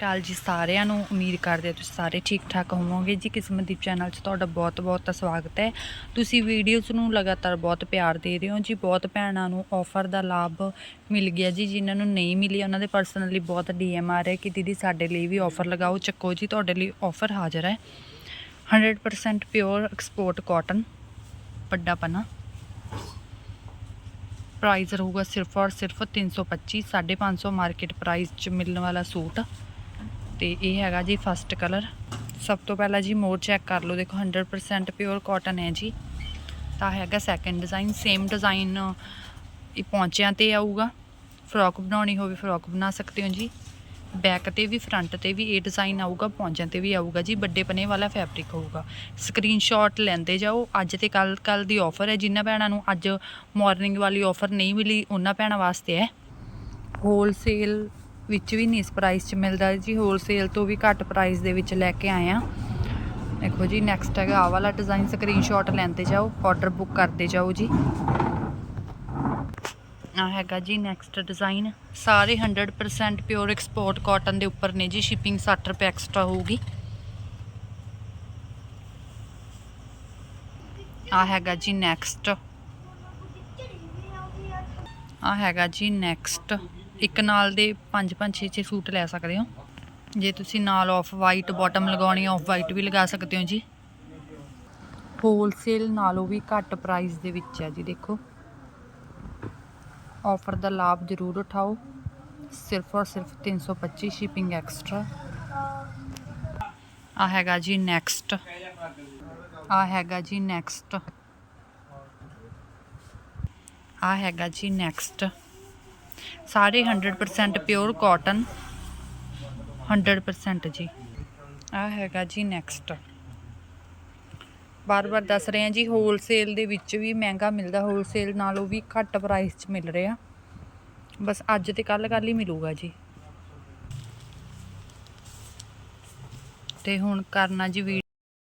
ਕਾਲ ਜੀ ਸਾਰਿਆਂ ਨੂੰ। ਉਮੀਦ ਕਰਦੇ ਹਾਂ ਤੁਸੀਂ ਸਾਰੇ ਠੀਕ ਠਾਕ ਹੋਵੋਗੇ। ਜੀ ਕਿਸਮਤਦੀਪ ਚੈਨਲ 'ਚ ਤੁਹਾਡਾ ਬਹੁਤ-ਬਹੁਤ ਸਵਾਗਤ ਹੈ। ਤੁਸੀਂ ਵੀਡੀਓਜ਼ ਨੂੰ ਲਗਾਤਾਰ ਬਹੁਤ ਪਿਆਰ ਦੇ ਰਹੇ ਹੋ। ਜੀ ਬਹੁਤ ਭੈਣਾਂ ਨੂੰ ਆਫਰ ਦਾ ਲਾਭ ਮਿਲ ਗਿਆ ਜੀ। ਜਿਨ੍ਹਾਂ ਨੂੰ ਨਹੀਂ ਮਿਲੀ, ਉਹਨਾਂ ਦੇ ਪਰਸਨਲੀ ਬਹੁਤ ਡੀਐਮ ਆ ਰਹੇ ਕਿ ਦੀਦੀ ਸਾਡੇ ਲਈ ਵੀ ਆਫਰ ਲਗਾਓ। ਚੱਕੋ ਜੀ, ਤੁਹਾਡੇ ਲਈ ਆਫਰ ਹਾਜ਼ਰ ਹੈ। 100% ਪਿਓਰ ਐਕਸਪੋਰਟ ਕਾਟਨ ਵੱਡਾ ਪਨਾ ਪ੍ਰਾਈਸ ਰਹੂਗਾ ਸਿਰਫ ਔਰ ਸਿਰਫ 325 550 ਮਾਰਕੀਟ ਪ੍ਰਾਈਸ 'ਚ ਮਿਲਣ ਵਾਲਾ ਸੂਟ। ਤੇ ਇਹ ਹੈਗਾ ਜੀ ਫਸਟ ਕਲਰ ਸਭ ਤੋਂ ਪਹਿਲਾਂ ਜੀ ਮੋਰ ਚੈੱਕ ਕਰ ਲਓ, ਦੇਖੋ 100% ਪਿਓਰ ਕਾਟਨ ਹੈ ਜੀ। ਤਾਂ ਹੈਗਾ ਸੈਕੰਡ ਡਿਜ਼ਾਈਨ ਸੇਮ ਡਿਜ਼ਾਈਨ ਇਹ ਪੌਂਚਿਆਂ ਤੇ ਆਊਗਾ। ਫਰੋਕ ਬਣਾਉਣੀ ਹੋਵੇ ਫਰੋਕ ਬਣਾ ਸਕਦੇ ਹੋ ਜੀ। ਬੈਕ ਤੇ ਵੀ ਫਰੰਟ ਤੇ ਵੀ ਇਹ ਡਿਜ਼ਾਈਨ ਆਊਗਾ, ਪੌਂਚਿਆਂ ਤੇ ਵੀ ਆਊਗਾ ਜੀ। ਵੱਡੇ ਪਨੇ ਵਾਲਾ ਫੈਬਰਿਕ ਹੋਊਗਾ। ਸਕਰੀਨਸ਼ਾਟ ਲੈਂਦੇ ਜਾਓ। ਅੱਜ ਤੇ ਕੱਲ ਕੱਲ ਦੀ ਆਫਰ ਹੈ। ਜਿਨ੍ਹਾਂ ਭੈਣਾਂ ਨੂੰ ਅੱਜ ਮਾਰਨਿੰਗ ਵਾਲੀ ਆਫਰ ਨਹੀਂ ਮਿਲੀ, ਉਹਨਾਂ ਭੈਣਾਂ ਵਾਸਤੇ ਹੈ। ਹੋਲਸੇਲ ਵਿੱਚ ਵੀ ਨਹੀਂ ਇਸ ਪ੍ਰਾਈਸ 'ਚ ਮਿਲਦਾ। ਜੀ ਹੋਲਸੇਲ ਤੋਂ ਵੀ ਘੱਟ ਪ੍ਰਾਈਸ ਦੇ ਵਿੱਚ ਲੈ ਕੇ ਆਏ ਆ ਦੇਖੋ ਜੀ ਨੈਕਸਟ ਹੈਗਾ ਆਹ ਵਾਲਾ ਡਿਜ਼ਾਈਨ ਸਕਰੀਨਸ਼ਾਟ ਲੈਂਦੇ ਜਾਓ ਆਰਡਰ ਬੁੱਕ ਕਰਦੇ ਜਾਓ ਜੀ। ਆ ਹੈਗਾ ਜੀ ਨੈਕਸਟ ਡਿਜ਼ਾਈਨ ਸਾਰੇ 100% ਪਿਓਰ ਐਕਸਪੋਰਟ ਕਾਟਨ ਦੇ ਉੱਪਰ ਨੇ ਜੀ ਸ਼ਿਪਿੰਗ 60 ਰੁਪਏ ਐਕਸਟਰਾ ਹੋਊਗੀ। ਆ ਹੈਗਾ ਜੀ ਨੈਕਸਟ ਆ ਹੈਗਾ ਜੀ ਨੈਕਸਟ ਇੱਕ ਨਾਲ ਦੇ 5 5 6 6 ਸੂਟ ਲੈ ਸਕਦੇ ਹੋ। ਜੇ ਤੁਸੀਂ ਨਾਲ ਆਫ ਵਾਈਟ ਬਾਟਮ ਲਗਾਉਣੀ ਆਫ ਵਾਈਟ ਵੀ ਲਗਾ ਸਕਦੇ ਹੋ ਜੀ। ਹੋਲਸੇਲ ਨਾਲੋਂ ਵੀ ਘੱਟ ਪ੍ਰਾਈਸ ਦੇ ਵਿੱਚ ਹੈ ਜੀ, ਦੇਖੋ। ਆਫਰ ਦਾ ਲਾਭ ਜ਼ਰੂਰ ਉਠਾਓ। ਸਿਰਫ ਔਰ ਸਿਰਫ 325 ਸ਼ਿਪਿੰਗ ਐਕਸਟਰਾ ਆ ਹੈਗਾ ਜੀ ਨੈਕਸਟ ਆ ਹੈਗਾ ਜੀ ਨੈਕਸਟ ਆ ਹੈਗਾ ਜੀ ਨੈਕਸਟ ਸਾਰੇ 100% ਪਿਓਰ ਕਾਟਨ 100% ਜੀ। ਆ ਹੈਗਾ ਜੀ ਨੈਕਸਟ ਬਾਰ-ਬਾਰ ਦੱਸ ਰਹੇ ਹਾਂ ਜੀ ਹੋਲਸੇਲ ਦੇ ਵਿੱਚ ਵੀ ਮਹਿੰਗਾ ਮਿਲਦਾ ਹੋਲਸੇਲ ਨਾਲੋਂ ਵੀ ਘੱਟ ਪ੍ਰਾਈਸ 'ਚ ਮਿਲ ਰਿਹਾ। ਬਸ ਅੱਜ ਤੇ ਕੱਲ ਕੱਲ ਹੀ ਮਿਲੂਗਾ ਜੀ। ਤੇ ਹੁਣ ਕਰਨਾ ਜੀ ਵੀਡੀਓ